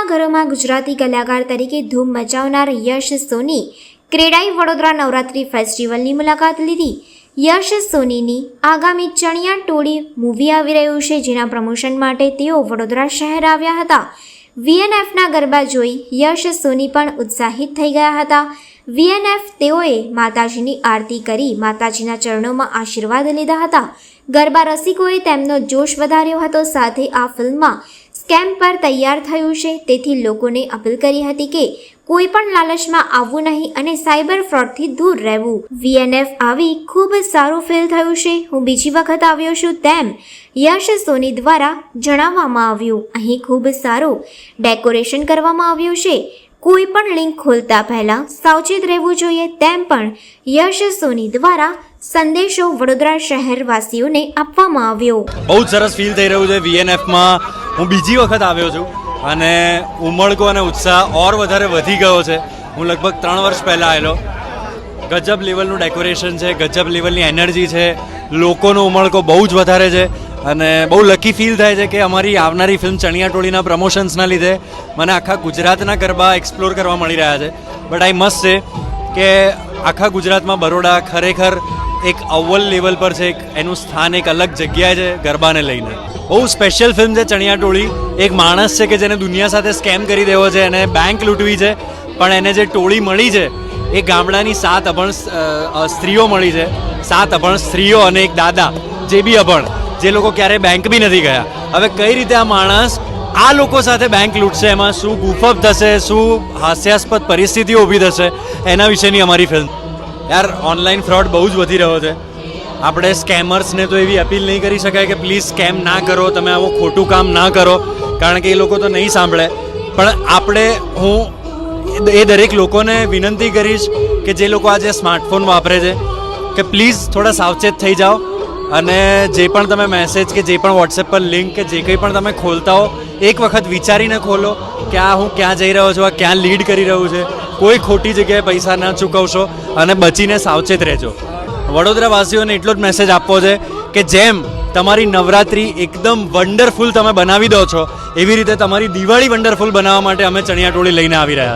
સિનેમાઘરોમાં ગુજરાતી કલાકાર તરીકે ધૂમ મચાવનાર યશ સોની ક્રેડાઈ વડોદરા નવરાત્રિ ફેસ્ટિવલની મુલાકાત લીધી. યશ સોનીની આગામી ચણિયા ટોળી મૂવી આવી રહ્યું છે, જેના પ્રમોશન માટે તેઓ વડોદરા શહેર આવ્યા હતા. વીએનએફના ગરબા જોઈ યશ સોની પણ ઉત્સાહિત થઈ ગયા હતા. વીએનએફ તેઓએ માતાજીની આરતી કરી, માતાજીના ચરણોમાં આશીર્વાદ લીધા હતા. ગરબા રસિકોએ તેમનો જોશ વધાર્યો હતો. સાથે આ ફિલ્મમાં સ્કેમ પર તૈયાર થયું છે. તેથી લોકોને અપીલ કરી હતી કે કોઈ પણ લાલચમાં આવવું નહીં અને સાયબર ફ્રોડથી દૂર રહેવું. વીએનએફ આવી ખૂબ સારું ફેલ થયું છે. હું બીજી વખત આવ્યો છું તેમ યશ સોની દ્વારા જણાવવામાં આવ્યું. અહીં ખૂબ સારું ડેકોરેશન કરવામાં આવ્યું છે. કોઈ પણ લિંક ખોલતા પહેલાં સાવચેત રહેવું જોઈએ તેમ પણ યશ સોની દ્વારા સંદેશો વડોદરા શહેરવાસીઓને આપવામાં આવ્યો. બહુ સરસ ફીલ થઈ રહ્યું છે વીએનએફમાં હું બીજી વખત આવ્યો છું અને ઉમળકો અને ઉત્સાહ ઓર વધારે વધી ગયો છે. હું લગભગ ત્રણ વર્ષ પહેલાં આવેલો. ગજબ લેવલનું ડેકોરેશન છે, ગજબ લેવલની એનર્જી છે. લોકોનો ઉમળકો બહુ જ વધારે છે અને બહુ લકી ફીલ થાય છે કે અમારી આવનારી ફિલ્મ ચણિયા ટોળીના પ્રમોશન્સના લીધે મને આખા ગુજરાતના ગરબા એક્સપ્લોર કરવા મળી રહ્યા છે. બટ આઈ મસ્ટ છે કે આખા ગુજરાતમાં બરોડા ખરેખર એક અવ્વલ લેવલ પર છે, એક એનું સ્થાન એક અલગ જગ્યાએ છે, ગરબાને લઈને. બહુ સ્પેશિયલ ફિલ્મ છે ચણિયા ટોળી. એક માણસ છે કે જેને દુનિયા સાથે સ્કેમ કરી દેવો છે એને બેંક લૂંટવી છે, પણ એને જે ટોળી મળી છે, એ ગામડાની સાત અભણ સ્ત્રીઓ મળી છે. સાત અભણ સ્ત્રીઓ અને એક દાદા, જે બી અભણ, જે લોકો ક્યારેય બેંક બી નથી ગયા. હવે કઈ રીતે આ માણસ આ લોકો સાથે બેંક લૂંટશે, એમાં શું ગુફઅપ થશે, શું હાસ્યાસ્પદ પરિસ્થિતિઓ ઊભી થશે, એના વિશેની અમારી ફિલ્મ યાર ઓનલાઈન ફ્રોડ બહુ જ વધી રહ્યો છે. આપણે સ્કેમર્સને તો એવી અપીલ નહીં કરી શકાય કે પ્લીઝ સ્કેમ ના કરો, તમે આવું ખોટું કામ ના કરો, કારણ કે એ લોકો તો નહીં સાંભળે. પણ આપણે, હું એ દરેક લોકોને વિનંતી કરીશ કે જે લોકો આજે સ્માર્ટફોન વાપરે છે, કે પ્લીઝ થોડા સાવચેત થઈ જાઓ અને જે પણ તમે મેસેજ કે જે પણ વોટ્સએપ પર લિંક કે જે કંઈ પણ તમે ખોલતા હો, એક વખત વિચારીને ખોલો કે આ હું ક્યાં જઈ રહ્યો છું, આ ક્યાં લીડ કરી રહ્યું છે. કોઈ ખોટી જગ્યાએ પૈસા ના ચૂકવશો અને બચીને સાવચેત રહેજો. વડોદરાવાસીઓને એટલો જ મેસેજ આપવો છે કે જેમ તમારી નવરાત્રિ એકદમ વન્ડરફુલ તમે બનાવી દો છો, એવી રીતે તમારી દિવાળી વન્ડરફુલ બનાવવા માટે અમે ચણિયાટોળી લઈને આવી રહ્યા